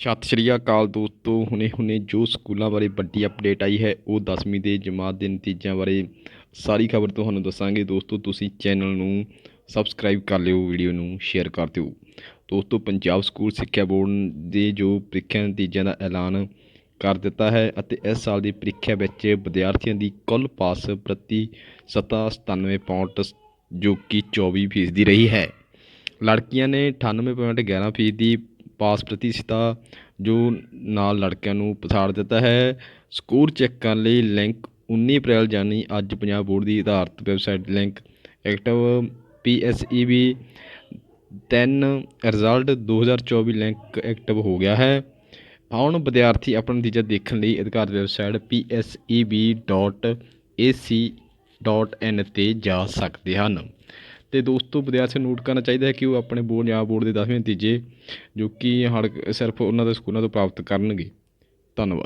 ਸਤਿ ਸ਼੍ਰੀ ਅਕਾਲ ਦੋਸਤੋ ਹੁਣੇ ਹੁਣੇ ਜੋ ਸਕੂਲਾਂ ਬਾਰੇ ਵੱਡੀ ਅਪਡੇਟ ਆਈ ਹੈ, ਉਹ 10ਵੀਂ ਦੇ ਜਮਾਤ ਦੇ ਨਤੀਜਿਆਂ ਬਾਰੇ ਸਾਰੀ ਖਬਰ ਤੁਹਾਨੂੰ ਦੱਸਾਂਗੇ। ਦੋਸਤੋ, ਤੁਸੀਂ ਚੈਨਲ ਨੂੰ ਸਬਸਕ੍ਰਾਈਬ ਕਰ ਲਿਓ, ਵੀਡੀਓ ਨੂੰ ਸ਼ੇਅਰ ਕਰ ਦਿਓ। ਦੋਸਤੋ, ਪੰਜਾਬ ਸਕੂਲ ਸਿੱਖਿਆ ਬੋਰਡ ਦੇ ਜੋ ਪ੍ਰੀਖਿਆ ਨਤੀਜਿਆਂ ਦਾ ਐਲਾਨ ਕਰ ਦਿੱਤਾ ਹੈ ਅਤੇ ਇਸ ਸਾਲ ਦੀ ਪ੍ਰੀਖਿਆ ਵਿੱਚ ਵਿਦਿਆਰਥੀਆਂ ਦੀ ਕੁੱਲ ਪਾਸ ਪ੍ਰਤੀ ਸਤਾ 97 ਪੁਆਇੰਟ ਜੋ ਕਿ 24 ਫੀਸਦੀ ਰਹੀ ਹੈ। ਲੜਕੀਆਂ ਨੇ 98.11 ਫੀਸਦੀ ਪਾਸ ਪ੍ਰਤੀਸ਼ਤਾ ਜੋ ਨਾਲ ਲੜਕਿਆਂ ਨੂੰ ਪਛਾੜ ਦਿੱਤਾ ਹੈ। ਸਕੋਰ ਚੈੱਕ ਕਰਨ ਲਈ ਲਿੰਕ 19 ਅਪ੍ਰੈਲ, ਯਾਨੀ ਅੱਜ ਪੰਜਾਬ ਬੋਰਡ ਦੀ ਆਧਾਰਿਤ website link active P S E B 3 result 2024 link active ਹੋ ਗਿਆ ਹੈ। ਹੁਣ ਵਿਦਿਆਰਥੀ ਆਪਣਾ ਨਤੀਜਾ ਦੇਖਣ ਲਈ ਅਧਿਕਾਰਤ ਵੈਬਸਾਈਟ pseb.ac.in ਤੇ ਜਾ ਸਕਦੇ ਹਨ। ਅਤੇ ਦੋਸਤੋ ਵਿਦਿਆਰਥੀਆਂ ਨੂੰ ਨੋਟ ਕਰਨਾ ਚਾਹੀਦਾ ਹੈ ਕਿ ਉਹ ਆਪਣੇ ਬੋਰਡ ਜਾਂ ਬੋਰਡ ਦੇ 10ਵੇਂ ਨਤੀਜੇ ਜੋ ਕਿ ਹੜ ਸਿਰਫ ਉਹਨਾਂ ਦੇ ਸਕੂਲਾਂ ਤੋਂ ਪ੍ਰਾਪਤ ਕਰਨਗੇ। ਧੰਨਵਾਦ।